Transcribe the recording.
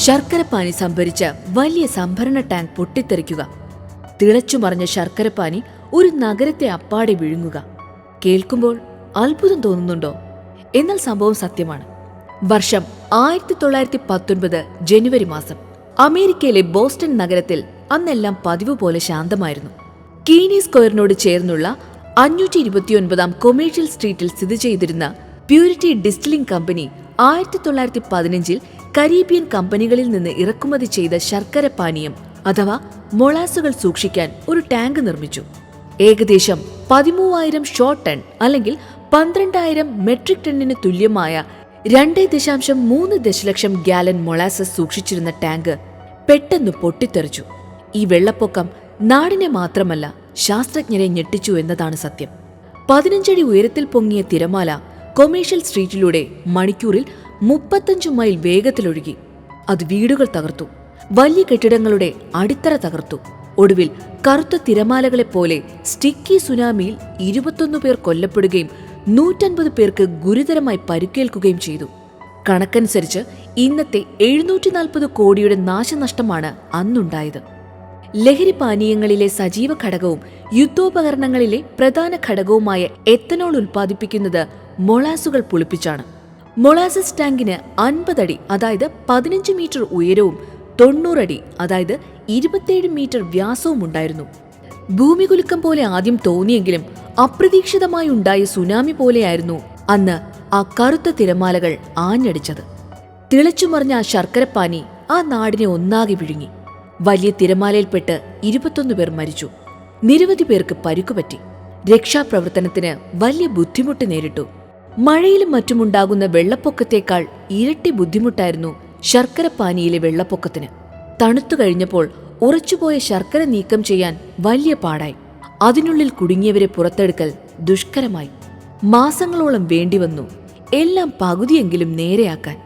ശർക്കരപ്പാനി സംഭരിച്ച വലിയ സംഭരണ ടാങ്ക് പൊട്ടിത്തെറിക്കുക. തിളച്ചു മറിഞ്ഞ ശർക്കരപ്പാനി ഒരു നഗരത്തെ അപ്പാടെ വിഴുങ്ങുക. കേൾക്കുമ്പോൾ അത്ഭുതം തോന്നുന്നുണ്ടോ? എന്നാൽ സംഭവം സത്യമാണ്. വർഷം ആയിരത്തി തൊള്ളായിരത്തി പത്തൊൻപത് ജനുവരി മാസം അമേരിക്കയിലെ ബോസ്റ്റൺ നഗരത്തിൽ അന്നെല്ലാം പതിവ് പോലെ ശാന്തമായിരുന്നു. കീനി സ്ക്വയറിനോട് ചേർന്നുള്ള അഞ്ഞൂറ്റി ഇരുപത്തിയൊൻപതാം കൊമേഴ്ഷ്യൽ സ്ട്രീറ്റിൽ സ്ഥിതി ചെയ്തിരുന്ന പ്യൂരിറ്റി ഡിസ്റ്റിലിംഗ് കമ്പനി ആയിരത്തി തൊള്ളായിരത്തി പതിനഞ്ചിൽ കരീബിയൻ കമ്പനികളിൽ നിന്ന് ഇറക്കുമതി ചെയ്ത ശർക്കര പാനീയം അഥവാ മൊളാസുകൾ സൂക്ഷിക്കാൻ ഒരു ടാങ്ക് നിർമ്മിച്ചു. ഏകദേശം പതിമൂവായിരം ഷോർട്ട് ടൺ അല്ലെങ്കിൽ പന്ത്രണ്ടായിരം മെട്രിക് ടണ്ണിന് തുല്യമായ രണ്ട് ദശാംശം മൂന്ന് ദശലക്ഷം ഗാലൻ മൊളാസസ് സൂക്ഷിച്ചിരുന്ന ടാങ്ക് പെട്ടെന്ന് പൊട്ടിത്തെറിച്ചു. ഈ വെള്ളപ്പൊക്കം നാടിനെ മാത്രമല്ല ശാസ്ത്രജ്ഞരെ ഞെട്ടിച്ചു എന്നതാണ് സത്യം. പതിനഞ്ചടി ഉയരത്തിൽ പൊങ്ങിയ തിരമാല കൊമേഴ്ഷ്യൽ സ്ട്രീറ്റിലൂടെ മണിക്കൂറിൽ മുപ്പത്തഞ്ചു മൈൽ വേഗത്തിലൊഴുകി. അത് വീടുകൾ തകർത്തു. വലിയ കെട്ടിടങ്ങളുടെ അടിത്തറ തകർത്തു. ഒടുവിൽ കറുത്ത തിരമാലകളെ പോലെ സ്റ്റിക്കി സുനാമിയിൽ ഇരുപത്തൊന്ന് പേർ കൊല്ലപ്പെടുകയും നൂറ്റൻപത് പേർക്ക് ഗുരുതരമായി പരിക്കേൽക്കുകയും ചെയ്തു. കണക്കനുസരിച്ച് ഇന്നത്തെ എഴുന്നൂറ്റി നാൽപ്പത് കോടിയുടെ നാശനഷ്ടമാണ് അന്നുണ്ടായത്. ലഹരി പാനീയങ്ങളിലെ സജീവ ഘടകവും യുദ്ധോപകരണങ്ങളിലെ പ്രധാന ഘടകവുമായ എത്തനോൾ ഉൽപ്പാദിപ്പിക്കുന്നത് മൊളാസുകൾ പുളിപ്പിച്ചാണ്. മൊളാസസ് ടാങ്കിന് അൻപതടി അതായത് പതിനഞ്ച് മീറ്റർ ഉയരവും തൊണ്ണൂറടി അതായത് ഇരുപത്തിയേഴ് മീറ്റർ വ്യാസവും ഉണ്ടായിരുന്നു. ഭൂമികുലുക്കം പോലെ ആദ്യം തോന്നിയെങ്കിലും അപ്രതീക്ഷിതമായി ഉണ്ടായ സുനാമി പോലെയായിരുന്നു അന്ന് ആ കറുത്ത തിരമാലകൾ ആഞ്ഞടിച്ചത്. തിളച്ചുമറിഞ്ഞ ആ ശർക്കരപ്പാനി ആ നാടിനെ ഒന്നാകെ വിഴുങ്ങി. വലിയ തിരമാലയിൽപ്പെട്ട് ഇരുപത്തൊന്ന് പേർ മരിച്ചു. നിരവധി പേർക്ക് പരുക്കുപറ്റി. രക്ഷാപ്രവർത്തനത്തിന് വലിയ ബുദ്ധിമുട്ട് നേരിട്ടു. മഴയിലും മറ്റുമുണ്ടാകുന്ന വെള്ളപ്പൊക്കത്തേക്കാൾ ഇരട്ടി ബുദ്ധിമുട്ടായിരുന്നു ശർക്കരപ്പാനിയിലെ വെള്ളപ്പൊക്കത്തിന്. തണുത്തു കഴിഞ്ഞപ്പോൾ ഉറച്ചുപോയ ശർക്കര നീക്കം ചെയ്യാൻ വലിയ പാടായി. അതിനുള്ളിൽ കുടുങ്ങിയവരെ പുറത്തെടുക്കൽ ദുഷ്കരമായി. മാസങ്ങളോളം വേണ്ടിവന്നു. എല്ലാം പകുതിയെങ്കിലും നേരെയാക്കാൻ.